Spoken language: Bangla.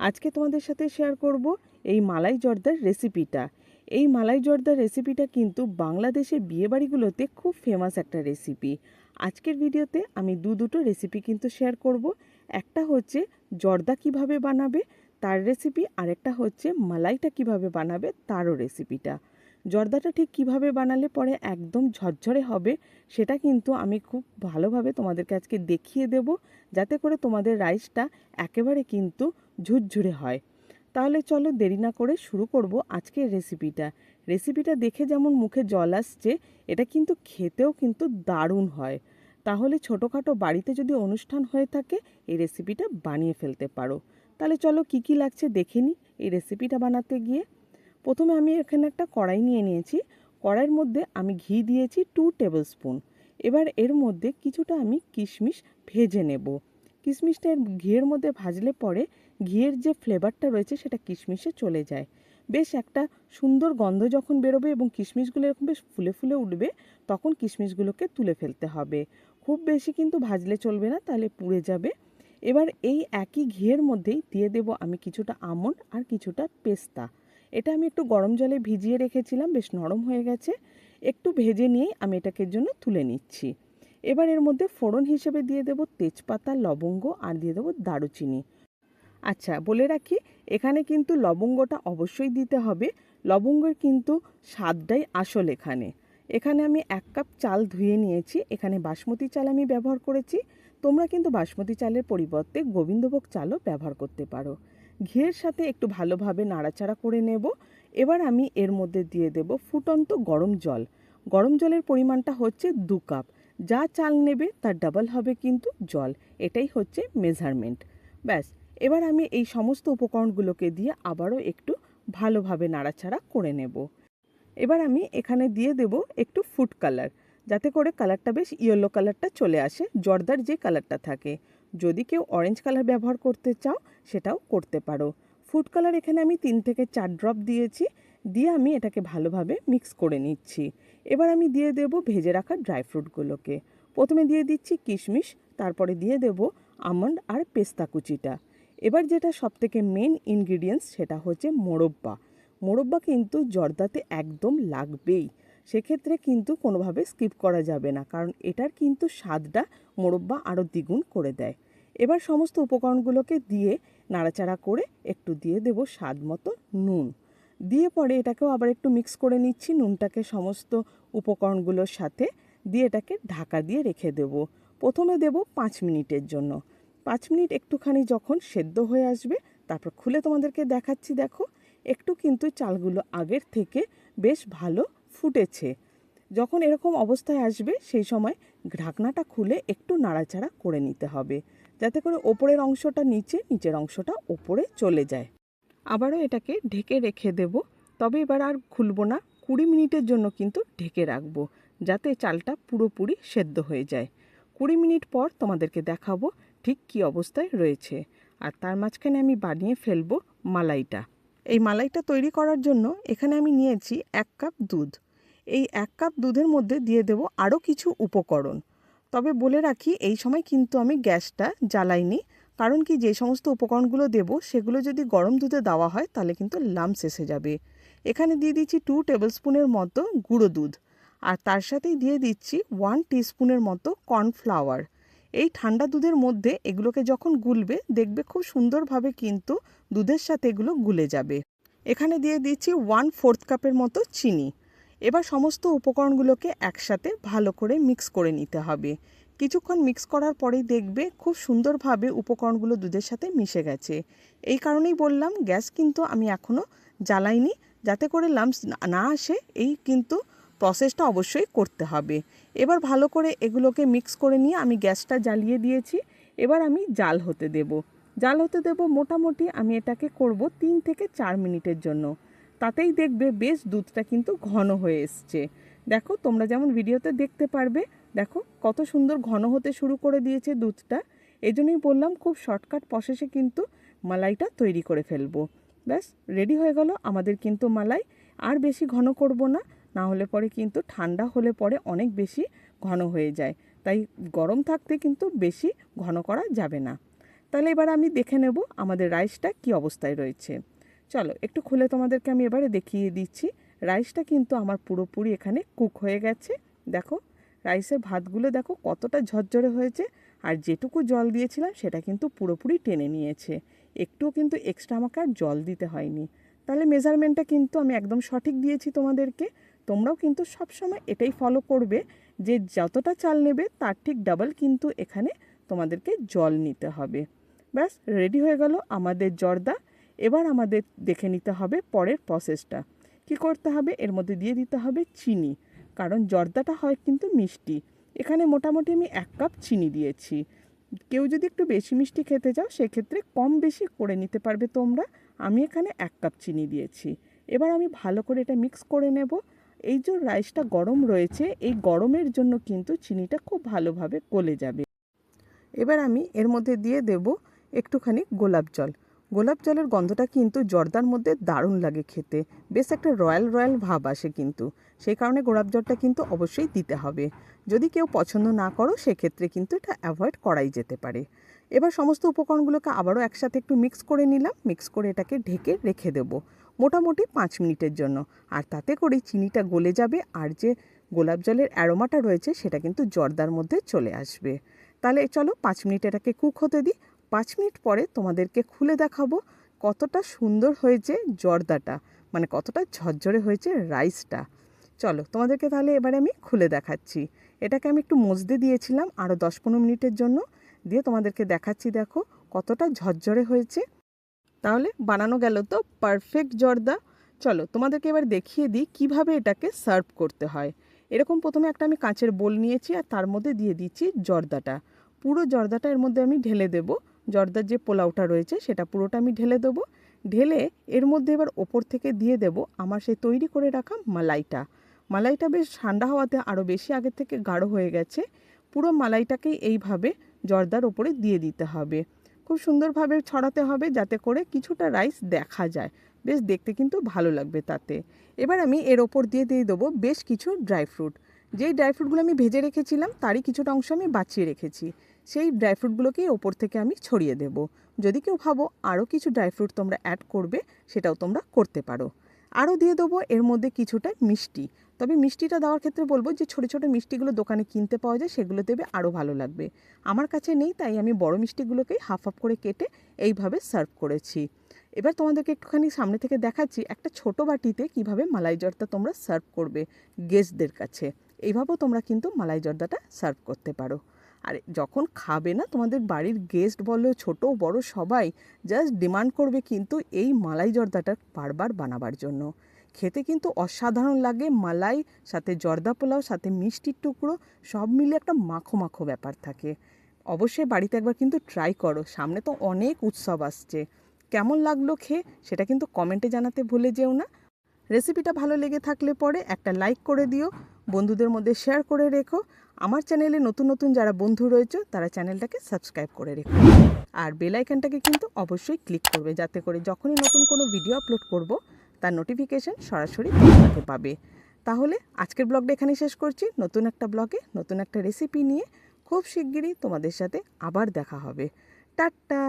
আজকে তোমাদের সাথে শেয়ার করব এই মালাই জর্দার রেসিপিটা এই মালাই জর্দার রেসিপিটা কিন্তু বাংলাদেশের বিয়েবাড়িগুলোতে খুব ফেমাস একটা রেসিপি আজকের ভিডিওতে আমি দু দুটো রেসিপি কিন্তু শেয়ার করব। একটা হচ্ছে জর্দা কীভাবে বানাবে, তার রেসিপি আরেকটা হচ্ছে মালাইটা কীভাবে বানাবে, তারও রেসিপিটা জর্দাটা ঠিক কীভাবে বানালে পরে একদম ঝরঝরে হবে, সেটা কিন্তু আমি খুব ভালোভাবে তোমাদেরকে আজকে দেখিয়ে দেব, যাতে করে তোমাদের রাইসটা একেবারে কিন্তু ঝুরঝুরে হয়। তাহলে চলো দেরি না করে শুরু করব আজকের রেসিপিটা। রেসিপিটা দেখে যেমন মুখে জল আসছে, এটা কিন্তু খেতেও কিন্তু দারুণ হয়। তাহলে ছোটোখাটো বাড়িতে যদি অনুষ্ঠান হয়ে থাকে, এই রেসিপিটা বানিয়ে ফেলতে পারো। তাহলে চলো কি কি লাগছে দেখে নিই এই রেসিপিটা বানাতে গিয়ে। প্রথমে আমি এখানে একটা কড়াই নিয়ে নিয়েছি। কড়াইয়ের মধ্যে আমি ঘি দিয়েছি টু টেবিল স্পুন এবার এর মধ্যে কিছুটা আমি কিশমিশ ভেজে নেব। কিশমিশটা এর ঘিয়ের মধ্যে ভাজলে পরে ঘিয়ের যে ফ্লেভারটা রয়েছে সেটা কিশমিশে চলে যায়। বেশ একটা সুন্দর গন্ধ যখন বেরোবে এবং কিশমিশগুলো এরকম বেশ ফুলে ফুলে উঠবে, তখন কিশমিশগুলোকে তুলে ফেলতে হবে। খুব বেশি কিন্তু ভাজলে চলবে না, তাহলে পুড়ে যাবে। এবার এই একই ঘিয়ের মধ্যেই দিয়ে দেব আমি কিছুটা আমন্ড আর কিছুটা পেস্তা। এটা আমি একটু গরম জলে ভিজিয়ে রেখেছিলাম, বেশ নরম হয়ে গেছে। একটু ভেজে নিয়েই আমি এটাকে জন্য তুলে নিচ্ছি। এবার এর মধ্যে ফোড়ন হিসেবে দিয়ে দেব তেজপাতা, লবঙ্গ আর দিয়ে দেবো দারুচিনি। আচ্ছা বলে রাখি, এখানে কিন্তু লবঙ্গটা অবশ্যই দিতে হবে। লবঙ্গের কিন্তু স্বাদটাই আসল এখানে। এখানে আমি এক কাপ চাল ধুয়ে নিয়েছি, এখানে বাসমতি চাল আমি ব্যবহার করেছি। তোমরা কিন্তু বাসমতি চালের পরিবর্তে গোবিন্দভোগ চালও ব্যবহার করতে পারো। ঘিয়ের সাথে একটু ভালোভাবে নাড়াচাড়া করে নেব। এবার আমি এর মধ্যে দিয়ে দেব ফুটন্ত গরম জল। গরম জলের পরিমাণটা হচ্ছে দু কাপ। যা চাল নেবে তার ডাবল হবে কিন্তু জল। এটাই হচ্ছে মেজারমেন্ট ব্যাস, এবার আমি এই সমস্ত উপকরণগুলোকে দিয়ে আবারও একটু ভালোভাবে নাড়াচাড়া করে নেব। এবার আমি এখানে দিয়ে দেব একটু ফুড কালার যাতে করে কালারটা বেশ ইয়েলো কালারটা চলে আসে, জর্দার যে কালারটা থাকে। যদি কেউ অরেঞ্জ কালার ব্যবহার করতে চাও, সেটাও করতে পারো। ফুড কালার এখানে আমি তিন থেকে চার ড্রপ দিয়েছি, দিয়ে আমি এটাকে ভালোভাবে মিক্স করে নিচ্ছি। এবার আমি দিয়ে দেব ভেজে রাখা ড্রাই ফ্রুটগুলোকে প্রথমে দিয়ে দিচ্ছি কিশমিশ, তারপরে দিয়ে দেব আমন্ড আর পেস্তা কুচিটা। এবার যেটা সবথেকে মেন ইনগ্রিডিয়েন্টস সেটা হচ্ছে মোরব্বা। মোরব্বা কিন্তু জর্দাতে একদম লাগবেই। সেক্ষেত্রে কিন্তু কোনোভাবে স্কিপ করা যাবে না। কারণ এটার কিন্তু স্বাদটা মোরব্বা আরও দ্বিগুণ করে দেয়। এবার সমস্ত উপকরণগুলোকে দিয়ে নাড়াচাড়া করে একটু দিয়ে দেব স্বাদ মতো নুন। দিয়ে পরে এটাকেও আবার একটু মিক্স করে নিচ্ছি। নুনটাকে সমস্ত উপকরণগুলোর সাথে দিয়ে এটাকে ঢাকা দিয়ে রেখে দেব। প্রথমে দেব পাঁচ মিনিটের জন্য। পাঁচ মিনিট একটুখানি যখন সেদ্ধ হয়ে আসবে, তারপর খুলে তোমাদেরকে দেখাচ্ছি, দেখো। একটু কিন্তু চালগুলো আগের থেকে বেশ ভালো ফুটেছে। যখন এরকম অবস্থায় আসবে, সেই সময় ঢাকনাটা খুলে একটু নাড়াচাড়া করে নিতে হবে, যাতে করে ওপরের অংশটা নিচে, নিচের অংশটা ওপরে চলে যায়। আবারও এটাকে ঢেকে রেখে দেব। তবে এবার আর খুলবো না। কুড়ি মিনিটের জন্য কিন্তু ঢেকে রাখব, যাতে চালটা পুরোপুরি সেদ্ধ হয়ে যায়। কুড়ি মিনিট পর তোমাদেরকে দেখাবো ঠিক কী অবস্থায় রয়েছে। আর তার মাঝখানে আমি বানিয়ে ফেলব মালাইটা। এই মালাইটা তৈরি করার জন্য এখানে আমি নিয়েছি এক কাপ দুধ। এই এক কাপ দুধের মধ্যে দিয়ে দেব আরও কিছু উপকরণ। তবে বলে রাখি, এই সময় কিন্তু আমি গ্যাসটা জ্বালাইনি। কারণ কি, যে সমস্ত উপকরণগুলো দেব, সেগুলো যদি গরম দুধে দেওয়া হয়, তাহলে কিন্তু লাম শেষে যাবে। এখানে দিয়ে দিচ্ছি টু টেবিল স্পুনের মতো গুঁড়ো দুধ। আর তার সাথেই দিয়ে দিচ্ছি ওয়ান টিস্পুনের মতো কর্নফ্লাওয়ার এই ঠান্ডা দুধের মধ্যে এগুলোকে যখন গুলবে, দেখবে খুব সুন্দরভাবে কিন্তু দুধের সাথে এগুলো গুলে যাবে। এখানে দিয়ে দিচ্ছি ওয়ান ফোর্থ কাপের মতো চিনি। এবার সমস্ত উপকরণগুলোকে একসাথে ভালো করে মিক্স করে নিতে হবে। কিছুক্ষণ মিক্স করার পরেই দেখবে খুব সুন্দরভাবে উপকরণগুলো দুধের সাথে মিশে গেছে। এই কারণেই বললাম, গ্যাস কিন্তু আমি এখনও জ্বালাইনি। যাতে করে লাম্পস না আসে, এই কিন্তু প্রসেসটা অবশ্যই করতে হবে। এবার ভালো করে এগুলোকে মিক্স করে নিয়ে আমি গ্যাসটা জ্বালিয়ে দিয়েছি। এবার আমি জাল হতে দেব। জাল হতে দেব মোটামুটি আমি এটাকে করব তিন থেকে চার মিনিটের জন্য। তাতেই দেখবে বেশ দুধটা কিন্তু ঘন হয়ে এসছে। দেখো তোমরা যেমন ভিডিওতে দেখতে পারবে, দেখো কত সুন্দর ঘন হতে শুরু করে দিয়েছে দুধটা। এই জন্যই বললাম খুব শর্টকাট প্রসেসে কিন্তু মালাইটা তৈরি করে ফেলব। ব্যাস রেডি হয়ে গেল আমাদের কিন্তু মালাই। আর বেশি ঘন করব না। না হলে পরে কিন্তু ঠান্ডা হলে পরে অনেক বেশি ঘন হয়ে যায়। তাই গরম থাকতে কিন্তু বেশি ঘন করা যাবে না। তাহলে এবার আমি দেখে নেব আমাদের রাইসটা কি অবস্থায় রয়েছে। চলো, একটু খুলে তোমাদেরকে আমি এবারে দেখিয়ে দিচ্ছি। রাইসটা কিন্তু আমার পুরোপুরি এখানে কুক হয়ে গেছে। দেখো, রাইসের ভাতগুলো দেখো কতটা ঝরঝরে হয়েছে। আর যেটুকু জল দিয়েছিলাম সেটা কিন্তু পুরোপুরি টেনে নিয়েছে। একটুও কিন্তু এক্সট্রা আমাকে আর জল দিতে হয়নি। তাহলে মেজারমেন্টটা কিন্তু আমি একদম সঠিক দিয়েছি তোমাদেরকে। তোমরাও কিন্তু সবসময় এটাই ফলো করবে যে যতটা চাল নেবে তার ঠিক ডাবল কিন্তু এখানে তোমাদেরকে জল নিতে হবে। ব্যাস রেডি হয়ে গেল আমাদের জর্দা। এবার আমাদের দেখে নিতে হবে পরের প্রসেসটা কি করতে হবে? এর মধ্যে দিয়ে দিতে হবে চিনি। কারণ জর্দাটা হয় কিন্তু মিষ্টি। এখানে মোটামুটি আমি এক কাপ চিনি দিয়েছি। কেউ যদি একটু বেশি মিষ্টি খেতে চাও, সেক্ষেত্রে কম বেশি করে নিতে পারবে তোমরা। আমি এখানে এক কাপ চিনি দিয়েছি। এবার আমি ভালো করে এটা মিক্স করে নেব। এই যে রাইসটা গরম রয়েছে, এই গরমের জন্য কিন্তু চিনিটা খুব ভালোভাবে গলে যাবে। এবার আমি এর মধ্যে দিয়ে দেব একটুখানি গোলাপ জল। গোলাপ জলের গন্ধটা কিন্তু জর্দার মধ্যে দারুণ লাগে খেতে। বেশ একটা রয়্যাল রয়্যাল ভাব আসে কিন্তু। সেই কারণে গোলাপ জলটা কিন্তু অবশ্যই দিতে হবে। যদি কেউ পছন্দ না করো, সেক্ষেত্রে কিন্তু এটা অ্যাভয়েড করাই যেতে পারে। এবার সমস্ত উপকরণগুলোকে আবারও একসাথে একটু মিক্স করে নিলাম। মিক্স করে এটাকে ঢেকে রেখে দেবো। মোটামুটি পাঁচ মিনিটের জন্য। আর তাতে করে চিনিটা গলে যাবে আর যে গোলাপ জলের অ্যারোমাটা রয়েছে সেটা কিন্তু জর্দার মধ্যে চলে আসবে। তাহলে চলো পাঁচ মিনিট এটাকে কুক হতে দিই। পাঁচ মিনিট পরে তোমাদেরকে খুলে দেখাবো কতটা সুন্দর হয়েছে জর্দাটা মানে কতটা ঝরঝরে হয়েছে রাইসটা। চলো তোমাদেরকে তাহলে এবারে আমি খুলে দেখাচ্ছি। এটাকে আমি একটু মজদে দিয়েছিলাম আরও দশ পনেরো মিনিটের জন্য। দিয়ে তোমাদেরকে দেখাচ্ছি দেখো কতটা ঝরঝরে হয়েছে। তাহলে বানানো গেল তো পারফেক্ট জর্দা। চলো তোমাদেরকে এবার দেখিয়ে দিই কীভাবে এটাকে সার্ভ করতে হয়। এরকম প্রথমে একটা আমি কাঁচের বোল নিয়েছি আর তার মধ্যে দিয়ে দিচ্ছি জর্দাটা। পুরো জর্দাটা এর মধ্যে আমি ঢেলে দেব। জর্দার যে পোলাওটা রয়েছে সেটা পুরোটা আমি ঢেলে দেবো। ঢেলে এর মধ্যে এবার ওপর থেকে দিয়ে দেব আমার সেই তৈরি করে রাখা মালাইটা। মালাইটা বেশ ঠান্ডা হওয়াতে আরও বেশি আগের থেকে গাঢ় হয়ে গেছে। পুরো মালাইটাকেই এইভাবে জর্দার ওপরে দিয়ে দিতে হবে। খুব সুন্দরভাবে ছড়াতে হবে যাতে করে কিছুটা রাইস দেখা যায়। বেশ দেখতে কিন্তু ভালো লাগবে তাতে। এবার আমি এর ওপর দিয়ে দিয়ে দেবো বেশ কিছু ড্রাই ফ্রুট যেই ড্রাই ফ্রুটগুলো আমি ভেজে রেখেছিলাম, তারই কিছুটা অংশ আমি বাঁচিয়ে রেখেছি। সেই ড্রাই ফ্রুটগুলোকেই ওপর থেকে আমি ছড়িয়ে দেব। যদি কেউ ভাবো আরও কিছু ড্রাই ফ্রুট তোমরা অ্যাড করবে, সেটাও তোমরা করতে পারো। আরও দিয়ে দেবো এর মধ্যে কিছুটা মিষ্টি। তবে মিষ্টিটা দেওয়ার ক্ষেত্রে বলব যে ছোটো ছোটো মিষ্টিগুলো দোকানে কিনতে পাওয়া যায়, সেগুলো দেবে আরও ভালো লাগবে। আমার কাছে নেই, তাই আমি বড় মিষ্টিগুলোকেই হাফ হাফ করে কেটে এইভাবে সার্ভ করেছি। এবার তোমাদেরকে একটুখানি সামনে থেকে দেখাচ্ছি একটা ছোট বাটিতে কীভাবে মালাই জর্দা তোমরা সার্ভ করবে গেস্টদের কাছে। এইভাবেও তোমরা কিন্তু মালাই জর্দাটা সার্ভ করতে পারো। আর, যখন খাবে না তোমাদের বাড়ির গেস্ট বলো, ছোট, বড় সবাই জাস্ট ডিমান্ড করবে কিন্তু এই মালাই জর্দাটা বারবার বানাবার জন্য। খেতে কিন্তু অসাধারণ লাগে, মালাই, সাথে জর্দা পোলাও, সাথে মিষ্টির টুকরো, সব মিলে একটা মাখো মাখো ব্যাপার থাকে। অবশ্যই বাড়িতে একবার কিন্তু ট্রাই করো, সামনে তো অনেক উৎসব আসছে। কেমন লাগল খেয়ে, সেটা কিন্তু কমেন্টে জানাতে ভুলে যেও না। রেসিপিটা ভালো লেগে থাকলে পরে একটা লাইক করে দিও, বন্ধুদের মধ্যে শেয়ার করে রেখো। আমার চ্যানেলে নতুন নতুন যারা বন্ধু রয়েছে, তারা চ্যানেলটাকে সাবস্ক্রাইব করে রেখো। আর বেল আইকনটাকে কিন্তু অবশ্যই ক্লিক করবে, যাতে করে যখনই নতুন কোনো ভিডিও আপলোড করব, তার নোটিফিকেশন সরাসরি তোমাকে পাবে। তাহলে আজকের ব্লগটা এখানে শেষ করছি। নতুন একটা ব্লগে নতুন একটা রেসিপি নিয়ে খুব শিগগিরই তোমাদের সাথে আবার দেখা হবে। টাটা!